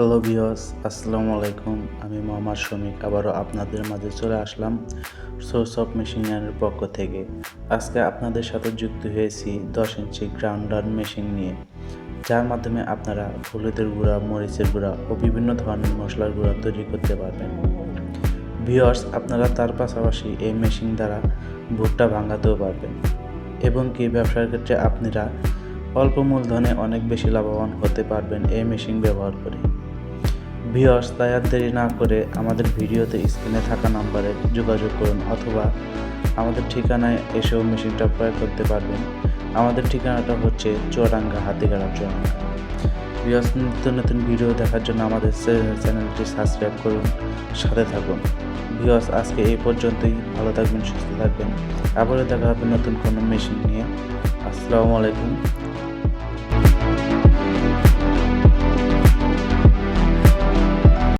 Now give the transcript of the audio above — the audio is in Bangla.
হ্যালো বিয়স আসসালামু আলাইকুম। আমি মোহাম্মদ শমিক, আবারও আপনাদের মাঝে চলে আসলাম সোর্স অফ মেশিনের পক্ষ থেকে। আজকে আপনাদের সাথে যুক্ত হয়েছি দশ ইঞ্চি গ্রাউন্ডার মেশিন নিয়ে। যার মাধ্যমে আপনারা হলুদের গুঁড়া, মরিচের গুঁড়া ও বিভিন্ন ধরনের মশলার গুঁড়া তৈরি করতে পারবেন। ভিওর্স আপনারা তার পাশাপাশি এই মেশিন দ্বারা ভুট্টা ভাঙাতেও পারবেন এবং কি ব্যবসার ক্ষেত্রে আপনারা অল্প মূলধনে অনেক বেশি লাভবান হতে পারবেন এই মেশিন ব্যবহার করে। ভিওর্স তাই দেরি না করে আমাদের ভিডিওতে স্ক্রিনে থাকা নাম্বারে যোগাযোগ করুন অথবা আমাদের ঠিকানায় এসেও মেশিনটা ক্রয় করতে পারবেন। আমাদের ঠিকানাটা হচ্ছে চুয়াডাঙ্গা হাতিগাড়া চুয়াডাঙ্গা ভিওর্স নিত্য নতুন ভিডিও দেখার জন্য আমাদের চ্যানেল- চ্যানেলটি সাবস্ক্রাইব করুন, সাথে থাকুন। ভিওর্স আজকে এই পর্যন্তই। ভালো থাকবেন, সুস্থ থাকবেন। আবারও দেখা হবে নতুন কোনো মেশিন নিয়ে। আসসালামু আলাইকুম।